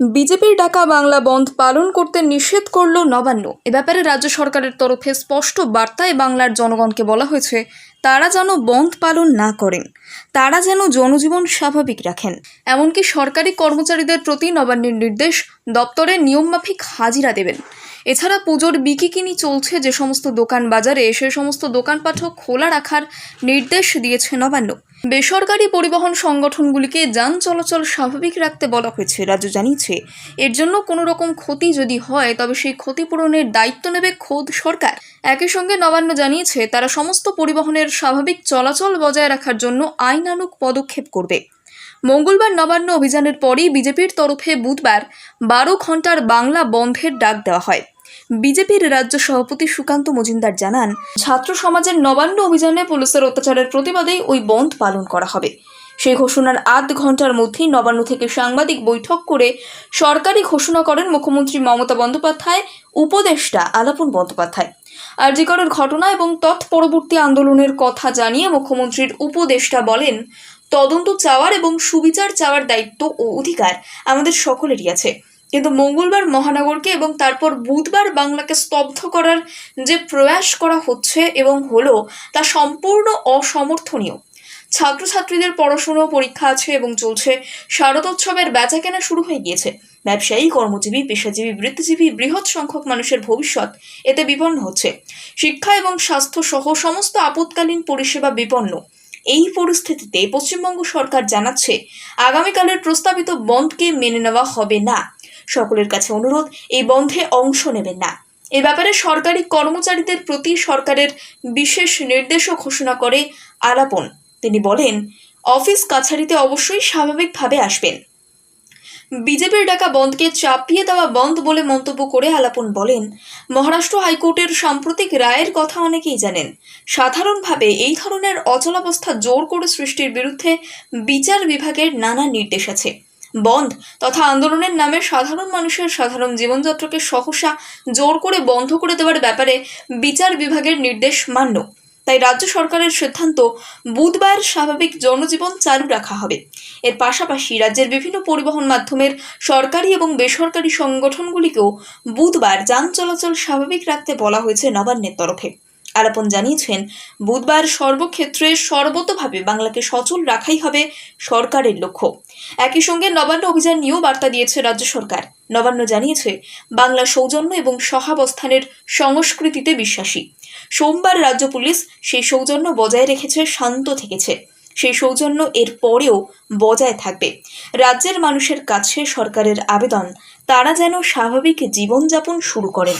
বিজেপির ডাকা বাংলা বন্ধ পালন করতে নিষেধ করল নবান্ন। এ ব্যাপারে রাজ্য সরকারের তরফে স্পষ্ট বার্তায় বাংলার জনগণকে বলা হয়েছে, তারা যেন বন্ধ পালন না করেন, তারা যেন জনজীবন স্বাভাবিক রাখেন। এমনকি সরকারি কর্মচারীদের প্রতি নবান্নের নির্দেশ দপ্তরে নিয়মমাফিক হাজিরা দেবেন। এছাড়া পুজোর বিকিকিনি চলছে, যে সমস্ত দোকান বাজারে, সে সমস্ত দোকানপাটও খোলা রাখার নির্দেশ দিয়েছে নবান্ন। বেসরকারি পরিবহন সংগঠনগুলিকে যান চলাচল স্বাভাবিক রাখতে বলা হয়েছে। রাজ্য জানিয়েছে, এর জন্য কোনো রকম ক্ষতি যদি হয়, তবে সেই ক্ষতিপূরণের দায়িত্ব নেবে খোদ সরকার। একই সঙ্গে নবান্ন জানিয়েছে, তারা সমস্ত পরিবহনের স্বাভাবিক চলাচল বজায় রাখার জন্য আইনানুক পদক্ষেপ করবে। মঙ্গলবার নবান্ন অভিযানের পরই বিজেপির তরফে বুধবার বারো ঘণ্টার বাংলা বন্ধের ডাক দেওয়া হয়। বিজেপির রাজ্য সভাপতি সুকান্ত মজুমদার জানান, ছাত্র সমাজের নবান্ন অভিযানে পুলিশের অত্যাচারের প্রতিবাদেই ওই বন্ধ পালন করা হবে। সেই ঘোষণার আধ ঘণ্টার মধ্যেই নবান্ন থেকে সাংবাদিক বৈঠক করে সরকারি ঘোষণা করেন মুখ্যমন্ত্রী মমতা বন্দ্যোপাধ্যায়, উপদেষ্টা আলাপন বন্দ্যোপাধ্যায়। আর আরজিকরের ঘটনা এবং তৎপরবর্তী আন্দোলনের কথা জানিয়ে মুখ্যমন্ত্রীর উপদেষ্টা বলেন, তদন্ত চাওয়ার এবং সুবিচার চাওয়ার দায়িত্ব ও অধিকার আমাদের সকলেরই আছে। কিন্তু মঙ্গলবার মহানগরকে এবং তারপর বুধবার বাংলাকে স্তব্ধ করার যে প্রয়াস করা হচ্ছে এবং হলো তা সম্পূর্ণ অসমর্থনীয়। ছাত্রছাত্রীদের পড়াশুনো, পরীক্ষা আছে এবং চলছে। শারদোৎসবের বেচা কেনা শুরু হয়ে গিয়েছে। ব্যবসায়ী, কর্মজীবী, পেশাজীবী, বৃত্তিজীবী, বৃহৎ সংখ্যক মানুষের ভবিষ্যৎ এতে বিপন্ন হচ্ছে। শিক্ষা এবং স্বাস্থ্য সহ সমস্ত আপৎকালীন পরিষেবা বিপন্ন। এই পরিস্থিতিতে পশ্চিমবঙ্গ সরকার জানাচ্ছে, আগামীকালের প্রস্তাবিত বন্ধকে মেনে নেওয়া হবে না। সকলের কাছে অনুরোধ, এই বন্ধে অংশ নেবেন না। এ ব্যাপারে সরকারি কর্মচারীদের প্রতি সরকারের বিশেষ নির্দেশও ঘোষণা করে আলাপন। তিনি বলেন, অফিস কাছারিতে অবশ্যই স্বাভাবিকভাবে আসবেন। বিজেপির ডাকা বন্ধকে চাপিয়ে দেওয়া বন্ধ বলে মন্তব্য করে আলাপন বলেন, মহারাষ্ট্র হাইকোর্টের সাম্প্রতিক রায়ের কথা অনেকেই জানেন। সাধারণভাবে এই ধরনের অচলাবস্থা জোর করে সৃষ্টির বিরুদ্ধে বিচার বিভাগের নানা নির্দেশ আছে। বন্ধ। তথা আন্দোলনের নামে সাধারণ মানুষের সাধারণ জীবনযাত্রাকে সহসা জোর করে বন্ধ করে দেওয়ার ব্যাপারে বিচার বিভাগের নির্দেশ মান্য। তাই রাজ্য সরকারের সিদ্ধান্ত, বুধবার স্বাভাবিক জনজীবন চালু রাখা হবে। এর পাশাপাশি রাজ্যের বিভিন্ন পরিবহন মাধ্যমের সরকারি এবং বেসরকারি সংগঠনগুলিকেও বুধবার যান চলাচল স্বাভাবিক রাখতে বলা হয়েছে নবান্নের তরফে। আলাপন জানিয়েছেন, বুধবার সর্বক্ষেত্রে সর্বতভাবে বাংলাকে সচল রাখাই হবে সরকারের লক্ষ্য। একই সঙ্গে নবান্ন অভিযান নিয়েও বার্তা দিয়েছে রাজ্য সরকার। নবান্ন জানিয়েছে, বাংলা সৌজন্য এবং সহাবস্থানের সংস্কৃতিতে বিশ্বাসী। সোমবার রাজ্য পুলিশ সেই সৌজন্য বজায় রেখেছে, শান্ত থেকেছে। সেই সৌজন্য এর পরেও বজায় থাকবে। রাজ্যের মানুষের কাছে সরকারের আবেদন, তারা যেন স্বাভাবিক জীবনযাপন শুরু করেন।